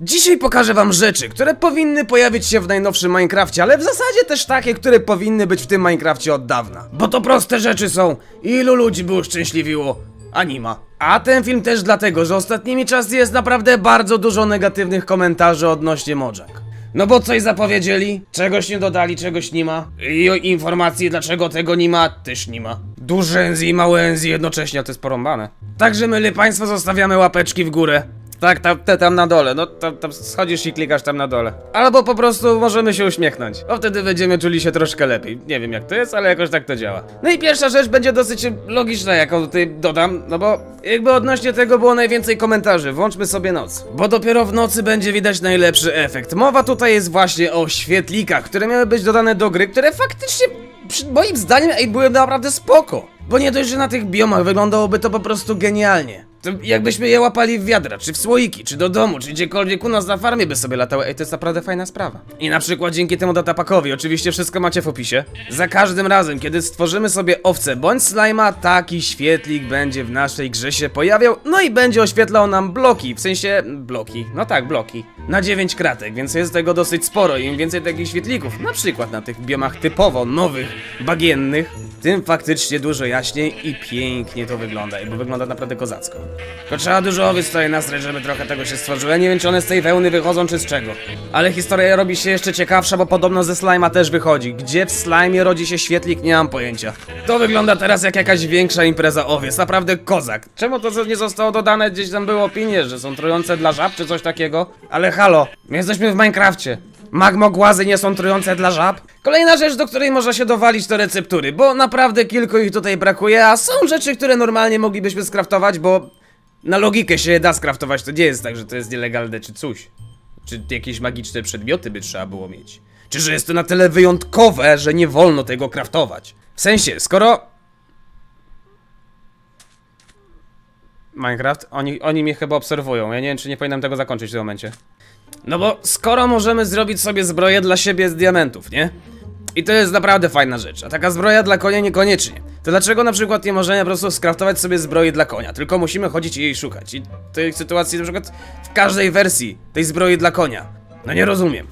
Dzisiaj pokażę wam rzeczy, które powinny pojawić się w najnowszym Minecrafcie, ale w zasadzie też takie, które powinny być w tym Minecrafcie od dawna. Bo to proste rzeczy są. Ilu ludzi było szczęśliwiło? Anima. A ten film też dlatego, że ostatnimi czasy jest naprawdę bardzo dużo negatywnych komentarzy odnośnie Mojang. No bo coś zapowiedzieli, czegoś nie dodali, czegoś nie ma. I informacji dlaczego tego nie ma, też nie ma. Duże Enzy i małe Enzy jednocześnie, to jest porąbane. Także myli państwo zostawiamy łapeczki w górę. Tak, tam, te tam na dole, no tam, tam schodzisz i klikasz tam na dole. Albo po prostu możemy się uśmiechnąć, bo wtedy będziemy czuli się troszkę lepiej. Nie wiem jak to jest, ale jakoś tak to działa. No i pierwsza rzecz będzie dosyć logiczna, jaką tutaj dodam, no bo jakby odnośnie tego było najwięcej komentarzy. Włączmy sobie noc, bo dopiero w nocy będzie widać najlepszy efekt. Mowa tutaj jest właśnie o świetlikach, które miały być dodane do gry, które faktycznie moim zdaniem były naprawdę spoko. Bo nie dość, że na tych biomach wyglądałoby to po prostu genialnie. To jakbyśmy je łapali w wiadra, czy w słoiki, czy do domu, czy gdziekolwiek u nas na farmie by sobie latały. Ej, to jest naprawdę fajna sprawa. I na przykład dzięki temu datapakowi, oczywiście wszystko macie w opisie, za każdym razem, kiedy stworzymy sobie owcę bądź slajma, taki świetlik będzie w naszej grze się pojawiał, no i będzie oświetlał nam bloki, w sensie bloki, no tak, bloki, na 9 kratek, więc jest tego dosyć sporo. Im więcej takich świetlików, na przykład na tych biomach typowo nowych, bagiennych, tym faktycznie dużo jaśniej i pięknie to wygląda, bo wygląda naprawdę kozacko. Tylko trzeba dużo owiec tutaj nasrać, żeby trochę tego się stworzyło. Ja nie wiem, czy one z tej wełny wychodzą, czy z czego. Ale historia robi się jeszcze ciekawsza, bo podobno ze slajma też wychodzi. Gdzie w slajmie rodzi się świetlik, nie mam pojęcia. To wygląda teraz jak jakaś większa impreza owiec, naprawdę kozak. Czemu to nie zostało dodane? Gdzieś tam były opinie, że są trujące dla żab, czy coś takiego. Ale halo, my jesteśmy w Minecrafcie. Magmogłazy nie są trujące dla żab? Kolejna rzecz, do której można się dowalić to receptury, bo naprawdę kilku ich tutaj brakuje, a są rzeczy, które normalnie moglibyśmy skraftować, bo na logikę się da skraftować, to nie jest tak, że to jest nielegalne czy coś. Czy jakieś magiczne przedmioty by trzeba było mieć. Czy że jest to na tyle wyjątkowe, że nie wolno tego kraftować. W sensie, skoro... Minecraft? Oni, oni mnie chyba obserwują, ja nie wiem, czy nie powinienem tego zakończyć w tym momencie. No bo skoro możemy zrobić sobie zbroję dla siebie z diamentów, nie? I to jest naprawdę fajna rzecz, a taka zbroja dla konia niekoniecznie. To dlaczego na przykład nie możemy po prostu skraftować sobie zbroi dla konia, tylko musimy chodzić i jej szukać. I tej sytuacji na przykład w każdej wersji tej zbroi dla konia. No nie rozumiem.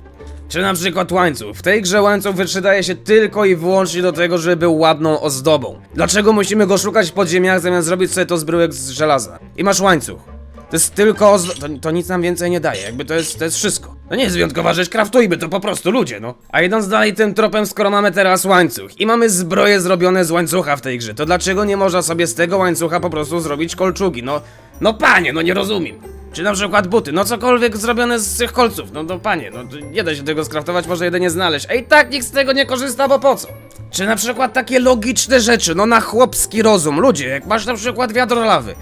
Czy na przykład łańcuch. W tej grze łańcuch wyprzedaje się tylko i wyłącznie do tego, żeby był ładną ozdobą. Dlaczego musimy go szukać w podziemiach, zamiast zrobić sobie to z bryłek z żelaza? I masz łańcuch. To jest tylko to, to nic nam więcej nie daje, jakby to jest, to jest wszystko. To nie jest wyjątkowa rzecz, kraftujmy to po prostu ludzie, no. A idąc dalej tym tropem, skoro mamy teraz łańcuch i mamy zbroje zrobione z łańcucha w tej grze, to dlaczego nie można sobie z tego łańcucha po prostu zrobić kolczugi? No, no panie, no nie rozumiem. Czy na przykład buty, no cokolwiek zrobione z tych kolców, no, no panie, no to nie da się tego skraftować, może jedynie znaleźć, i tak nikt z tego nie korzysta, bo po co? Czy na przykład takie logiczne rzeczy, no na chłopski rozum, ludzie, jak masz na przykład wiadro lawy,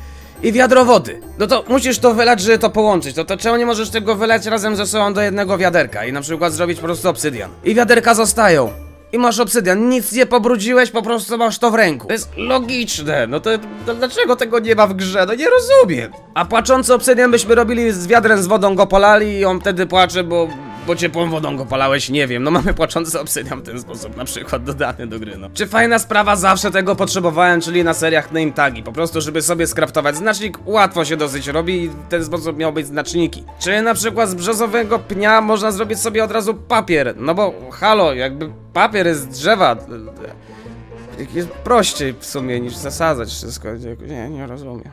i wiadro wody. No to musisz to wylać, żeby to połączyć. No to czemu nie możesz tego wylać razem ze sobą do jednego wiaderka i na przykład zrobić po prostu obsydian? I wiaderka zostają. I masz obsydian, nic nie pobrudziłeś, po prostu masz to w ręku. To jest logiczne, no to, to dlaczego tego nie ma w grze? No nie rozumiem. A płaczący obsydian byśmy robili z wiadrem z wodą go polali i on wtedy płacze, bo, bo ciepłą wodą go polałeś, nie wiem. No mamy płaczący obsydian w ten sposób na przykład dodany do gry, no. Czy fajna sprawa, zawsze tego potrzebowałem, czyli na seriach name tagi, po prostu żeby sobie skraftować znacznik, łatwo się dosyć robi i w ten sposób miał być znaczniki. Czy na przykład z brzozowego pnia można zrobić sobie od razu papier, no bo halo, jakby papier jest z drzewa. Jest prościej w sumie niż zasadzać wszystko, nie, nie rozumiem.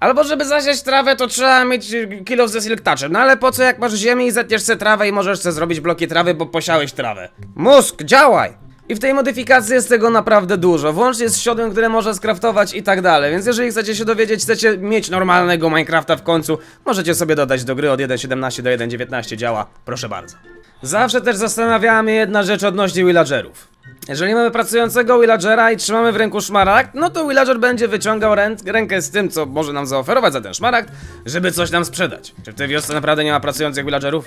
Albo żeby zasiać trawę, to trzeba mieć kilo ze silk touchem. No ale po co jak masz ziemię i zetniesz se trawę i możesz se zrobić bloki trawy, bo posiałeś trawę? Mózg, działaj! I w tej modyfikacji jest tego naprawdę dużo, włącznie z siodłem, które można skraftować i tak dalej, więc jeżeli chcecie się dowiedzieć, chcecie mieć normalnego Minecrafta w końcu, możecie sobie dodać do gry od 1.17 do 1.19 działa, proszę bardzo. Zawsze też zastanawiała mnie jedna rzecz odnośnie villagerów. Jeżeli mamy pracującego villagera i trzymamy w ręku szmaragd, no to villager będzie wyciągał rę rękę z tym, co może nam zaoferować za ten szmaragd, żeby coś nam sprzedać. Czy w tej wiosce naprawdę nie ma pracujących villagerów?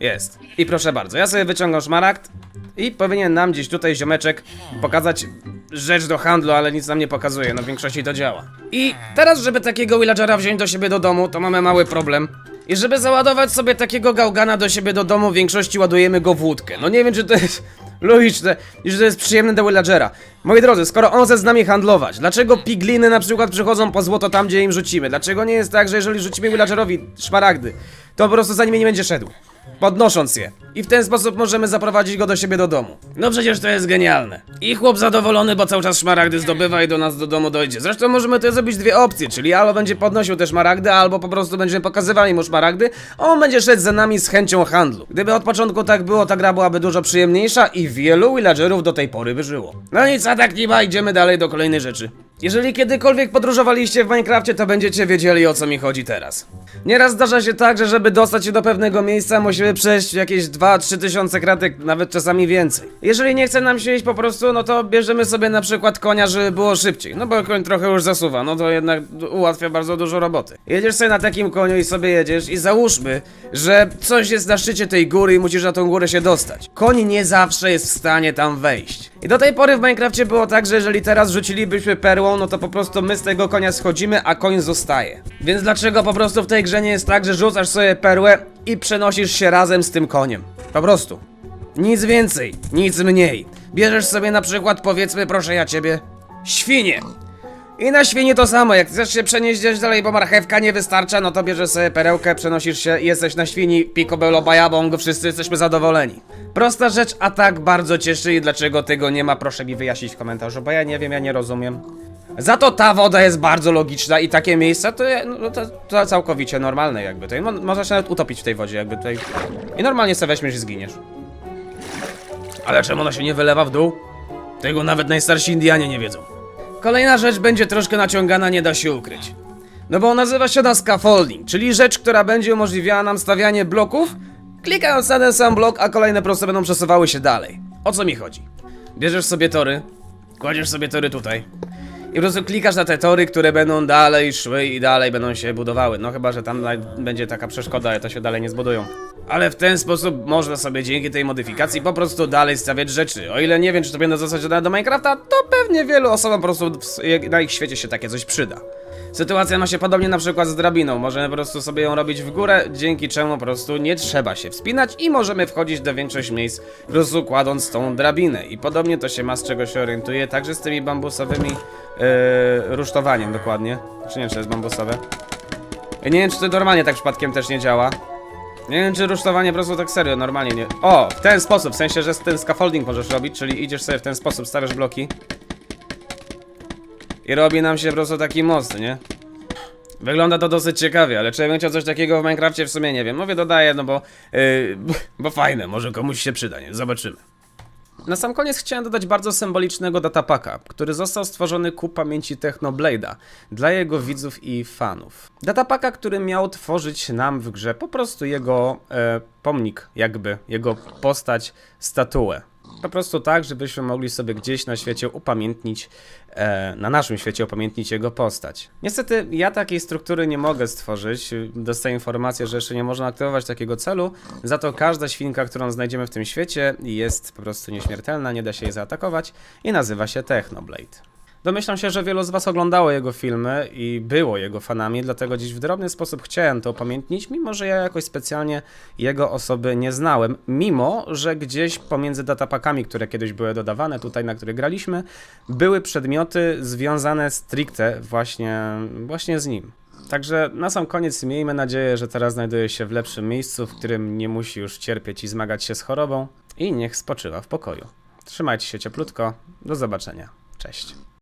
Jest. I proszę bardzo, ja sobie wyciągam szmaragd i powinien nam gdzieś tutaj ziomeczek pokazać rzecz do handlu, ale nic nam nie pokazuje, no w większości to działa. I teraz, żeby takiego villagera wziąć do siebie do domu, to mamy mały problem. I żeby załadować sobie takiego gałgana do siebie do domu, w większości ładujemy go w łódkę. No nie wiem, czy to jest logiczne i że to jest przyjemne do villagera. Moi drodzy, skoro on chce z nami handlować, dlaczego pigliny na przykład przychodzą po złoto tam, gdzie im rzucimy? Dlaczego nie jest tak, że jeżeli rzucimy villagerowi szmaragdy, to po prostu za nimi nie będzie szedł? Podnosząc je. I w ten sposób możemy zaprowadzić go do siebie do domu. No przecież to jest genialne. I chłop zadowolony, bo cały czas szmaragdy zdobywa i do nas do domu dojdzie. Zresztą możemy tutaj zrobić dwie opcje, czyli albo będzie podnosił te szmaragdy, albo po prostu będziemy pokazywali mu szmaragdy, a on będzie szedł za nami z chęcią handlu. Gdyby od początku tak było, ta gra byłaby dużo przyjemniejsza i wielu villagerów do tej pory by żyło. No nic, a tak nie ma, idziemy dalej do kolejnej rzeczy. Jeżeli kiedykolwiek podróżowaliście w Minecrafcie, to będziecie wiedzieli o co mi chodzi teraz. Nieraz zdarza się tak, że żeby dostać się do pewnego miejsca, musimy przejść jakieś 2-3 tysiące kratek, nawet czasami więcej. Jeżeli nie chce nam się iść po prostu, no to bierzemy sobie na przykład konia, żeby było szybciej. No bo koń trochę już zasuwa, no to jednak ułatwia bardzo dużo roboty. Jedziesz sobie na takim koniu i sobie jedziesz i załóżmy, że coś jest na szczycie tej góry i musisz na tą górę się dostać. Koń nie zawsze jest w stanie tam wejść. I do tej pory w Minecrafcie było tak, że jeżeli teraz rzucilibyśmy perłą, no to po prostu my z tego konia schodzimy, a koń zostaje. Więc dlaczego po prostu w tej grze nie jest tak, że rzucasz sobie perłę i przenosisz się razem z tym koniem? Po prostu. Nic więcej, nic mniej. Bierzesz sobie na przykład, powiedzmy, proszę ja ciebie, świnię. I na świni to samo, jak chcesz się przenieść gdzieś dalej, bo marchewka nie wystarcza, no to bierzesz sobie perełkę, przenosisz się i jesteś na świni, picobello bajabong, wszyscy jesteśmy zadowoleni. Prosta rzecz, a tak bardzo cieszy i dlaczego tego nie ma, proszę mi wyjaśnić w komentarzu, bo ja nie wiem, ja nie rozumiem. Za to ta woda jest bardzo logiczna i takie miejsca to, no, to, to całkowicie normalne jakby tutaj. Mo można się nawet utopić w tej wodzie jakby tutaj. I normalnie sobie weźmiesz i zginiesz. Ale czemu ona się nie wylewa w dół? Tego nawet najstarsi Indianie nie wiedzą. Kolejna rzecz będzie troszkę naciągana, nie da się ukryć. No bo nazywa się ona scaffolding, czyli rzecz, która będzie umożliwiała nam stawianie bloków, klikając na ten sam blok, a kolejne prosto będą przesuwały się dalej. O co mi chodzi? Bierzesz sobie tory, kładziesz sobie tory tutaj i po prostu klikasz na te tory, które będą dalej szły i dalej będą się budowały. No chyba, że tam będzie taka przeszkoda, i to się dalej nie zbudują. Ale w ten sposób można sobie dzięki tej modyfikacji po prostu dalej stawiać rzeczy. O ile nie wiem, czy to będą zostać do Minecrafta, to pewnie wielu osobom po prostu na ich świecie się takie coś przyda. Sytuacja ma się podobnie na przykład z drabiną. Możemy po prostu sobie ją robić w górę, dzięki czemu po prostu nie trzeba się wspinać i możemy wchodzić do większości miejsc po prostu kładąc tą drabinę. I podobnie to się ma z czego się orientuje, także z tymi bambusowymi yy, rusztowaniem dokładnie. Czy nie wiem, czy to jest bambusowe? Ja nie wiem, czy to normalnie tak przypadkiem też nie działa. Nie wiem, czy rusztowanie po prostu tak serio, normalnie nie. O, w ten sposób, w sensie, że ten scaffolding możesz robić, czyli idziesz sobie w ten sposób, stawiasz bloki. I robi nam się po prostu taki most, nie? Wygląda to dosyć ciekawie, ale czy ja chciał coś takiego w Minecrafcie w sumie nie wiem. Mówię, dodaję, no bo, yy, bo fajne, może komuś się przyda, nie? Zobaczymy. Na sam koniec chciałem dodać bardzo symbolicznego datapaka, który został stworzony ku pamięci Technoblade'a dla jego widzów i fanów. Datapaka, który miał tworzyć nam w grze po prostu jego e, pomnik, jakby, jego postać, statuę. Po prostu tak, żebyśmy mogli sobie gdzieś na świecie upamiętnić, e, na naszym świecie upamiętnić jego postać. Niestety ja takiej struktury nie mogę stworzyć. Dostaję informację, że jeszcze nie można aktywować takiego celu. Za to każda świnka, którą znajdziemy w tym świecie jest po prostu nieśmiertelna, nie da się jej zaatakować i nazywa się Technoblade. Domyślam się, że wielu z Was oglądało jego filmy i było jego fanami, dlatego dziś w drobny sposób chciałem to upamiętnić, mimo że ja jakoś specjalnie jego osoby nie znałem, mimo że gdzieś pomiędzy datapakami, które kiedyś były dodawane tutaj, na których graliśmy, były przedmioty związane stricte właśnie, właśnie z nim. Także na sam koniec miejmy nadzieję, że teraz znajduje się w lepszym miejscu, w którym nie musi już cierpieć i zmagać się z chorobą i niech spoczywa w pokoju. Trzymajcie się cieplutko, do zobaczenia. Cześć.